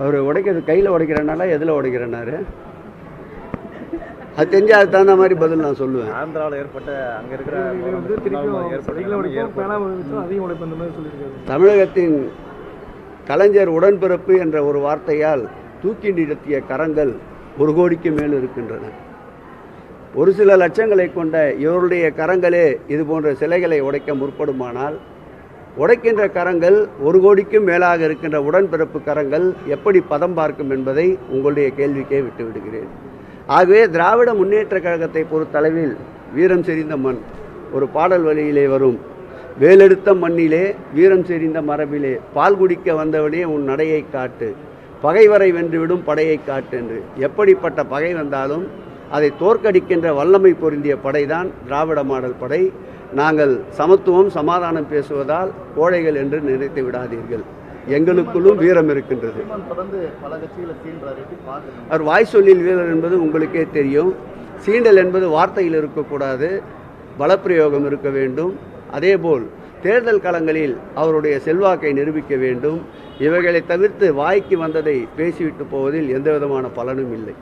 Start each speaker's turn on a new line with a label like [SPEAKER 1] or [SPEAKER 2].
[SPEAKER 1] அவர் உடைக்கிறது கையில் உடைக்கிறனால எதில் உடைக்கிறனாரு அது தெரிஞ்சு அதுக்கு தகுந்த மாதிரி பதில் நான் சொல்லுவேன்.
[SPEAKER 2] ஆந்திராவில் ஏற்பட்ட அங்கே இருக்கிற
[SPEAKER 1] தமிழகத்தின் கலைஞர் உடன்பிறப்பு என்ற ஒரு வார்த்தையால் தூக்கி நிறுத்திய கரங்கள் ஒரு கோடிக்கு மேல் இருக்கின்றன. ஒரு சில லட்சங்களை கொண்ட இவருடைய கரங்களே இது போன்ற சிலைகளை உடைக்க முற்படுமானால் உடைக்கின்ற கரங்கள் ஒரு கோடிக்கும் மேலாக இருக்கின்ற உடன்பிறப்பு கரங்கள் எப்படி பதம் பார்க்கும் என்பதை உங்களுடைய கேள்விக்கே விட்டு விடுகிறேன் ஆகவே திராவிட முன்னேற்ற கழகத்தை பொறுத்தளவில் வீரம் செறிந்த மண் ஒரு பாடல் வழியிலே வரும். வேலெடுத்த மண்ணிலே வீரம் செறிந்த மரபிலே பால் குடிக்க வந்தவனே உன் நடையை காட்டு. பகைவரை வென்றுவிடும் படையை காட்டு என்று. எப்படிப்பட்ட பகை வந்தாலும் அதை தோற்கடிக்கின்ற வல்லமை பொருந்திய படைதான் திராவிட மாடல் படை. நாங்கள் சமத்துவம் சமாதானம் பேசுவதால் கோழைகள் என்று நினைத்து விடாதீர்கள். எங்களுக்குள்ளும் வீரம் இருக்கின்றது. அவர் வாய் சொல்லில் வீரர் என்பது உங்களுக்கே தெரியும். சீண்டல் என்பது வார்த்தையில் இருக்கக்கூடாது. பலப்பிரயோகம் இருக்க வேண்டும். அதேபோல் தேர்தல் களங்களில் அவருடைய செல்வாக்கை நிரூபிக்க வேண்டும். இவைகளை தவிர்த்து வாய்க்கு வந்ததை பேசிவிட்டு போவதில் எந்த விதமான பலனும் இல்லை.